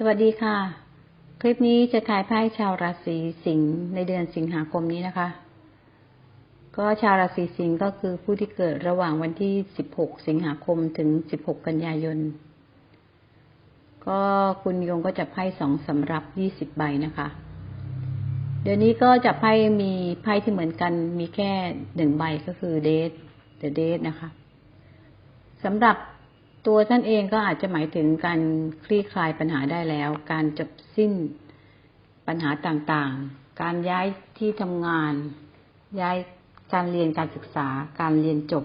สวัสดีค่ะ คลิปนี้จะถ่ายไพ่ชาวราศีสิงห์ในเดือนสิงหาคมนี้นะคะ ก็ชาวราศีสิงห์ก็คือผู้ที่เกิดระหว่างวันที่ 16 สิงหาคมถึง 16 กันยายน ก็คุณยงก็จะไพ่สองสำรับ 20 ใบนะคะ เดี๋ยวนี้ก็จะไพ่มีไพ่ที่เหมือนกันมีแค่หนึ่งใบก็คือเดทเดอะเดทนะคะสำหรับ ตัวท่านเองก็อาจจะหมายถึงการคลี่คลายปัญหาได้แล้ว การจบสิ้นปัญหาต่างๆ การย้ายที่ทำงาน ย้ายการเรียนการศึกษา การเรียนจบ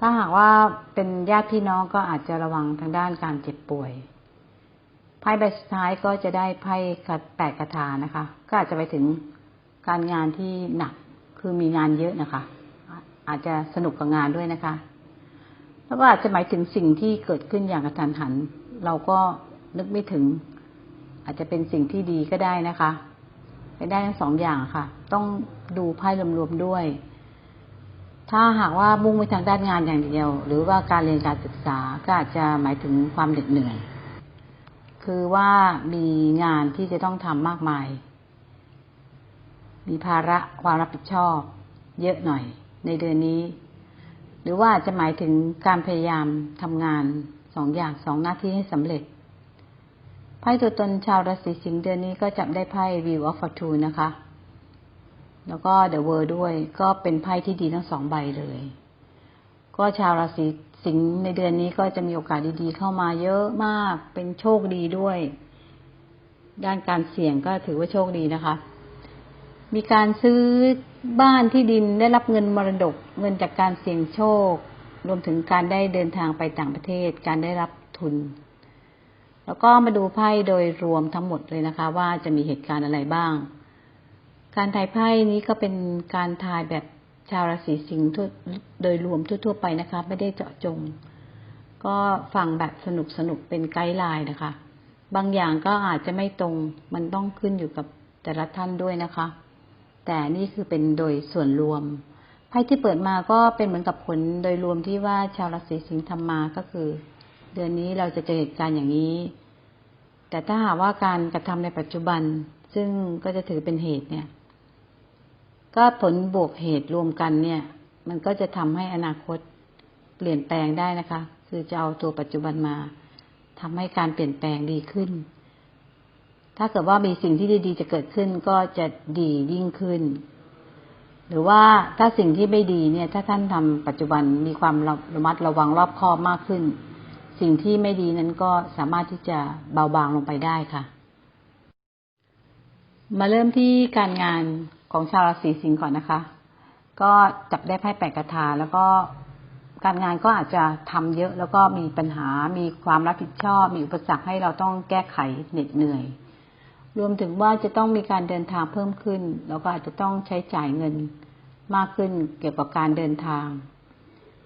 ถ้าหากว่าเป็นญาติพี่น้องก็อาจจะระวังทางด้านการเจ็บป่วยไพ่ใบสุดท้ายก็จะได้ไพ่แปดคาถานะคะ ก็อาจจะไปถึงการงานที่หนัก คือมีงานเยอะนะคะ อาจจะสนุกกับงานด้วยนะคะ แล้วก็อาจจะหมายถึงสิ่งที่เกิดขึ้นอย่างกระทันหัน เราก็นึกไม่ถึง อาจจะเป็นสิ่งที่ดีก็ได้นะคะ ไปได้ทั้งสองอย่างค่ะ ต้องดูไพ่รวมๆด้วย ถ้าหากว่ามุ่งไปทางด้านงานอย่างเดียว หรือว่าการเรียนการศึกษาก็อาจจะหมายถึงความเหน็ดเหนื่อย คือว่ามีงานที่จะต้องทำมากมาย มีภาระความรับผิดชอบ เยอะหน่อยในเดือนนี้ หรือว่าจะหมายถึงการพยายามทำงานสองอย่างสองหน้าที่ให้สำเร็จ ไพ่ตัวตนชาวราศีสิงห์เดือนนี้ก็จับได้ไพ่ View of Fortune นะคะ แล้วก็ The World ด้วยก็เป็นไพ่ที่ดีทั้งสองใบเลย ก็ชาวราศีสิงห์ในเดือนนี้ก็จะมีโอกาสดีๆ เข้ามาเยอะมาก เป็นโชคดีด้วย ด้านการเสี่ยงก็ถือว่าโชคดีนะคะ มีการซื้อบ้านที่ดินได้รับเงินมรดก เงินจากการเสี่ยงโชค รวมถึงการได้เดินทางไปต่างประเทศ การได้รับทุน แล้วก็มาดูไพ่โดยรวมทั้งหมดเลยนะคะ ว่าจะมีเหตุการณ์อะไรบ้าง การทายไพ่นี้ก็เป็นการทายแบบชาวราศีสิงห์โดยรวมทั่ว ๆ ไปนะคะ ไม่ได้เจาะจง ก็ฟังแบบสนุกสนุกเป็นไกด์ไลน์นะคะ บางอย่างก็อาจจะไม่ตรง มันต้องขึ้นอยู่กับแต่ละท่านด้วยนะคะ แต่นี่คือเป็นโดยส่วนรวมไพ่ที่เปิดมาก็เป็นเหมือนกับผลโดยรวมที่ว่าชาวราศีสิงห์ทำมาก็คือ เดือนนี้เราจะเจอเหตุการณ์อย่างนี้ แต่ถ้าหากว่าการกระทำในปัจจุบัน ซึ่งก็จะถือเป็นเหตุเนี่ย ก็ผลบวกเหตุรวมกันเนี่ย มันก็จะทำให้อนาคตเปลี่ยนแปลงได้นะคะ คือจะเอาตัวปัจจุบันมาทำให้การเปลี่ยนแปลงดีขึ้น ถ้าเกิดว่ามีสิ่งที่ดีๆ จะเกิดขึ้นก็จะดียิ่งขึ้น หรือว่าถ้าสิ่งที่ไม่ดีเนี่ย ถ้าท่านทำปัจจุบันมีความระมัดระวังรอบคอบมากขึ้น สิ่งที่ไม่ดีนั้นก็สามารถที่จะเบาบางลงไปได้ค่ะ มาเริ่มที่การงานของชาวราศีสิงห์ก่อนนะคะ ก็จับได้ไพ่แปดกระถาแล้วก็การงานก็อาจจะทำเยอะแล้วก็มีปัญหา มีความรับผิดชอบ มีอุปสรรคให้เราต้องแก้ไขเหน็ดเหนื่อย รวมถึงว่าจะต้องมีการเดินทางเพิ่มขึ้น แล้วก็อาจจะต้องใช้จ่ายเงินมากขึ้นเกี่ยวกับการเดินทาง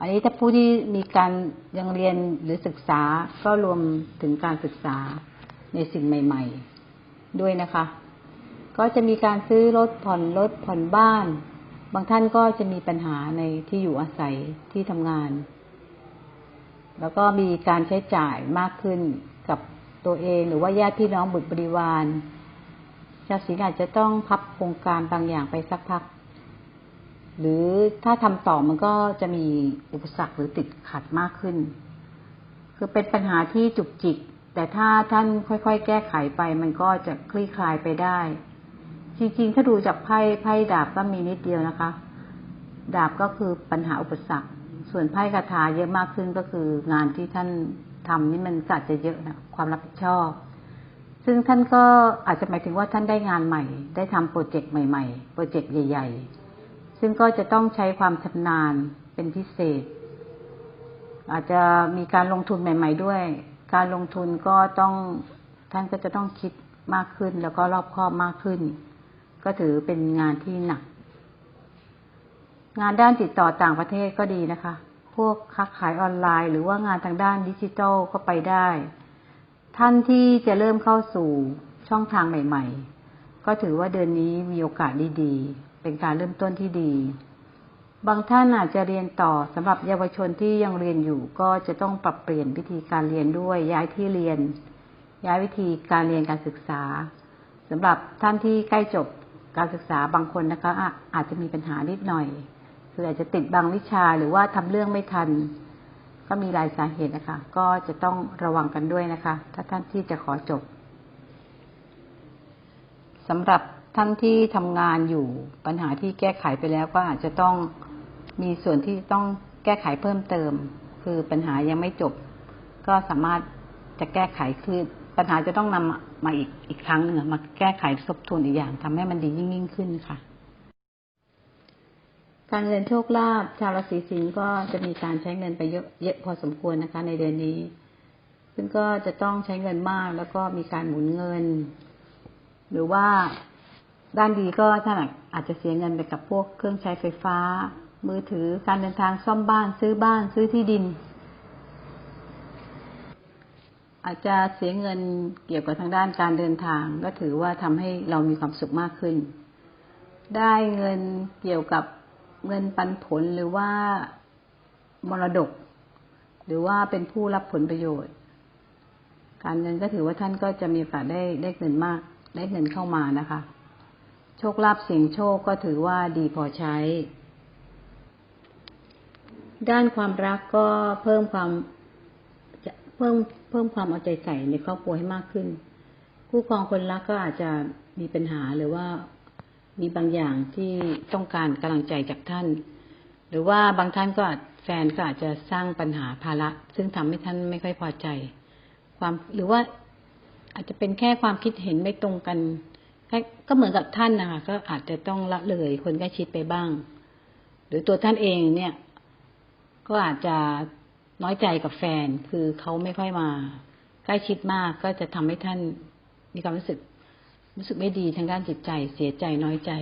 อันนี้ถ้าผู้ที่มีการยังเรียนหรือศึกษาก็รวมถึงการศึกษาในสิ่งใหม่ ๆ ด้วยนะคะ ก็จะมีการซื้อรถผ่อนรถผ่อนบ้าน บางท่านก็จะมีปัญหาในที่อยู่อาศัยที่ทำงาน แล้วก็มีการใช้จ่ายมากขึ้น ตัวเอง หรือว่าญาติพี่น้องบุตรบริวารชาวสิงห์อาจจะต้องพับโครงการบางอย่างไปสักพัก หรือถ้าทำต่อมันก็จะมีอุปสรรคหรือติดขัดมากขึ้น คือเป็นปัญหาที่จุกจิก แต่ถ้าท่านค่อยๆ แก้ไขไป มันก็จะคลี่คลายไปได้ จริงๆ ถ้าดูจากไพ่ไพ่ดาบก็มีนิดเดียวนะคะ ดาบก็คือปัญหาอุปสรรค ส่วนไพ่คาถาเยอะมากขึ้นก็คืองานที่ท่าน ทำนี่มันอาจจะเยอะนะความรับผิดชอบ ซึ่งท่านก็อาจจะหมายถึงว่าท่านได้งานใหม่ ได้ทำโปรเจกต์ใหม่ ๆ โปรเจกต์ใหญ่ ๆ ซึ่งก็จะต้องใช้ความชำนาญเป็นพิเศษ อาจจะมีการลงทุนใหม่ ๆ ด้วย การลงทุนก็ต้องท่านก็จะต้องคิดมากขึ้นแล้วก็รอบคอบมากขึ้น ก็ถือเป็นงานที่หนัก งานด้านติดต่อต่างประเทศก็ดีนะคะ พวกค้าขายออนไลน์ หรือว่างานทางด้านดิจิทัลก็ไปได้ ท่านที่จะเริ่มเข้าสู่ช่องทางใหม่ ๆ ก็ถือว่าเดือนนี้มีโอกาสดีๆ เป็นการเริ่มต้นที่ดี บางท่านอาจจะเรียนต่อสำหรับเยาวชนที่ยังเรียนอยู่ก็จะต้องปรับเปลี่ยนวิธีการเรียนด้วยย้ายที่เรียน ย้ายวิธีการเรียนการศึกษาสำหรับท่านที่ใกล้จบการศึกษาบางคนนะคะอาจจะมีปัญหานิดหน่อย คืออาจจะติดบางวิชาหรือว่าทำเรื่องไม่ทัน ก็มีหลายสาเหตุนะคะ ก็จะต้องระวังกันด้วยนะคะ ถ้าท่านที่จะขอจบสำหรับท่านที่ทำงานอยู่ปัญหาที่แก้ไขไปแล้วก็อาจจะต้องมีส่วนที่ต้องแก้ไขเพิ่มเติม คือปัญหายังไม่จบ ก็สามารถจะแก้ไขคือปัญหาจะต้องนำมาอีกอีกครั้งหนึ่งมาแก้ไขทบทวนอีกอย่างทำให้มันดียิ่งยิ่งขึ้นค่ะ การเงินโชคลาภชาวราศีสิงห์ก็จะมีการใช้เงินไปเยอะเยอะพอสมควรนะคะ ในเดือนนี้ ซึ่งก็จะต้องใช้เงินมากแล้วก็มีการหมุนเงิน หรือว่าด้านดีก็ท่านอาจจะเสียเงินไปกับพวกเครื่องใช้ไฟฟ้า มือถือการเดินทางซ่อมบ้านซื้อบ้านซื้อที่ดิน อาจจะเสียเงินเกี่ยวกับทางด้านการเดินทาง ก็ถือว่าทำให้เรามีความสุขมากขึ้น ได้เงินเกี่ยวกับ เงินปันผลหรือว่ามรดก หรือว่าเป็นผู้รับผลประโยชน์ การเงินก็ถือว่าท่านก็จะมีโอกาสได้ได้เงินมาก ได้เงินเข้ามานะคะ โชคลาภเสียงโชคก็ถือว่าดีพอใช้ ด้านความรักก็เพิ่มความจะเพิ่มเพิ่มความเอาใจใส่ในครอบครัวให้มากขึ้น คู่ครองคนรักก็อาจจะมีปัญหาหรือว่า มีบางอย่างที่ต้องการกำลังใจจากท่าน หรือว่าบางท่านก็แฟนก็อาจจะสร้างปัญหาภาระ ซึ่งทำให้ท่านไม่ค่อยพอใจ ความหรือว่าอาจจะเป็นแค่ความคิดเห็นไม่ตรงกันแค่ก็เหมือนกับท่านนะคะก็อาจจะต้องละเลยคนใกล้ชิดไปบ้าง หรือตัวท่านเองเนี่ย ก็อาจจะน้อยใจกับแฟนคือเขาไม่ค่อยมา ใกล้ชิดมากก็จะทำให้ท่านมีความรู้สึก รู้สึกไม่ดีทางด้านจิตใจ เสียใจน้อยใจ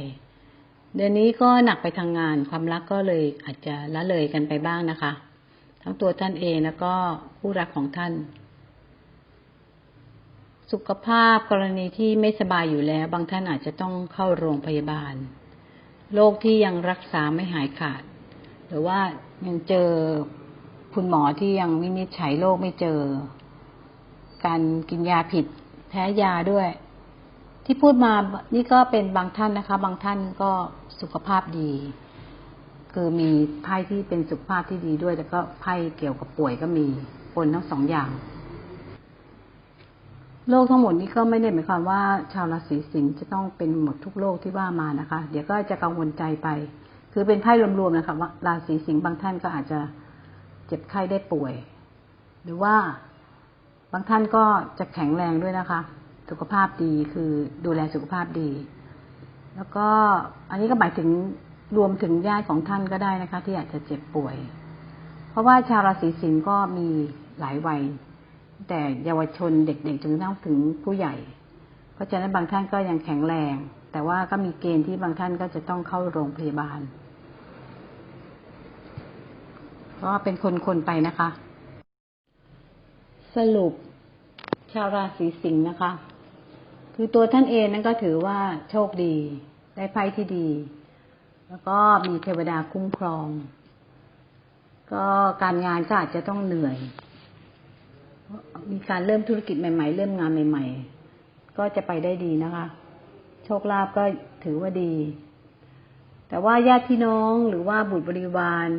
เดือนนี้ก็หนักไปทางงาน ความรักก็เลยอาจจะละเลยกันไปบ้างนะคะ ทั้งตัวท่านเองแล้วก็ผู้รักของท่าน สุขภาพกรณีที่ไม่สบายอยู่แล้ว บางท่านอาจจะต้องเข้าโรงพยาบาลโรคที่ยังรักษาไม่หายขาด หรือว่ายังเจอคุณหมอที่ยังวินิจฉัยโรคไม่เจอ การกินยาผิด แพ้ยาด้วย ที่พูดมานี่ก็เป็นบางท่านนะคะ บางท่านก็สุขภาพดี คือมีไพ่ที่เป็นสุขภาพที่ดีด้วย แล้วก็ไพ่เกี่ยวกับป่วยก็มีปนทั้งสองอย่างโรคทั้งหมดนี้ก็ไม่ได้หมายความว่า ชาวราศีสิงห์จะต้องเป็นหมดทุกโรคที่ว่ามานะคะ เดี๋ยวก็จะกังวลใจไป คือเป็นไพ่รวมๆนะคะว่าราศีสิงห์บางท่านก็อาจจะเจ็บไข้ได้ป่วย หรือว่าบางท่านก็จะแข็งแรงด้วยนะคะ สุขภาพดีคือดูแลสุขภาพดี แล้วก็อันนี้ก็หมายถึงรวมถึงญาติของท่านก็ได้นะคะ ที่อาจจะเจ็บป่วย เพราะว่าชาวราศีสิงห์ก็มีหลายวัย แต่เยาวชนเด็กๆจนกระทั่งถึงผู้ใหญ่ เพราะฉะนั้นบางท่านก็ยังแข็งแรง แต่ว่าก็มีเกณฑ์ที่บางท่านก็จะต้องเข้าโรงพยาบาลเพราะว่าเป็นคนๆไปนะคะ สรุปชาวราศีสิงห์นะคะ คือตัวท่านเองนั้นก็ถือว่าโชคดี ได้ไพ่ที่ดี แล้วก็มีเทวดาคุ้มครอง ก็การงานก็อาจจะต้องเหนื่อย มีการเริ่มธุรกิจใหม่ๆ เริ่มงานใหม่ ๆ ก็จะไปได้ดีนะคะ โชคลาภก็ถือว่าดี แต่ว่าญาติพี่น้องหรือว่าบุตรบริวาร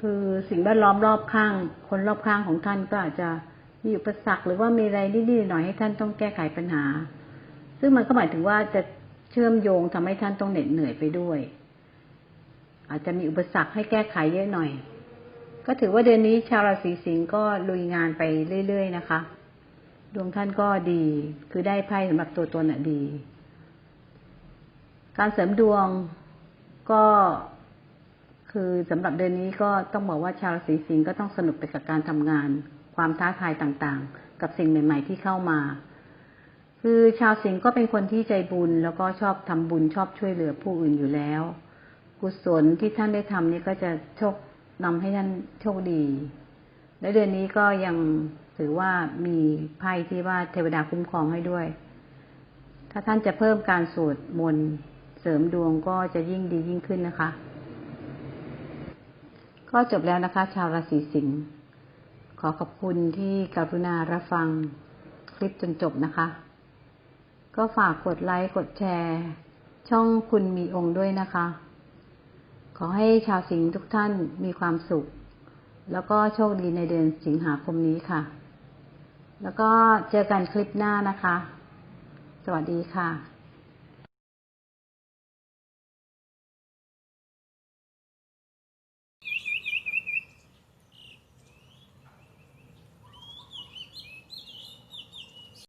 คือสิ่งแวดล้อมรอบข้าง คนรอบข้างของท่านก็อาจจะ มีอุปสรรคหรือว่ามีอะไรนิดๆหน่อยให้ท่านต้องแก้ไขปัญหา ซึ่งมันก็หมายถึงว่าจะเชื่อมโยงทำให้ท่านต้องเหน็ดเหนื่อยไปด้วย อาจจะมีอุปสรรคให้แก้ไขเยอะหน่อย ก็ถือว่าเดือนนี้ชาวราศีสิงห์ก็ลุยงานไปเรื่อยๆนะคะดวงท่านก็ดี คือได้ไพ่สำหรับตัวตนน่ะดี การเสริมดวงก็คือสำหรับเดือนนี้ก็ต้องบอกว่าชาวราศีสิงห์ก็ต้องสนุกไปกับการทำงาน ความท้าทายต่างๆ กับสิ่งใหม่ ๆ ที่เข้ามา คือชาวสิงห์ก็เป็นคนที่ใจบุญแล้วก็ชอบทำบุญชอบช่วยเหลือผู้อื่นอยู่แล้ว กุศลที่ท่านได้ทำนี่ก็จะโชคนำให้ท่านโชคดี และเดือนนี้ก็ยังถือว่ามีไพ่ที่ว่าเทวดาคุ้มครองให้ด้วย ถ้าท่านจะเพิ่มการสวดมนต์เสริมดวงก็จะยิ่งดียิ่งขึ้นนะคะ ก็จบแล้วนะคะ ชาวราศีสิงห์ อขอบคุณที่กรุณารับฟังคลิปจนจบนะคะ ก็ฝากกดไลค์กดแชร์ ช่องคุณมีองค์ด้วยนะคะ ขอให้ชาวสิงห์ทุกท่านมีความสุข แล้วก็โชคดีในเดือนสิงหาคมนี้ค่ะ แล้วก็เจอกันคลิปหน้านะคะ สวัสดีค่ะ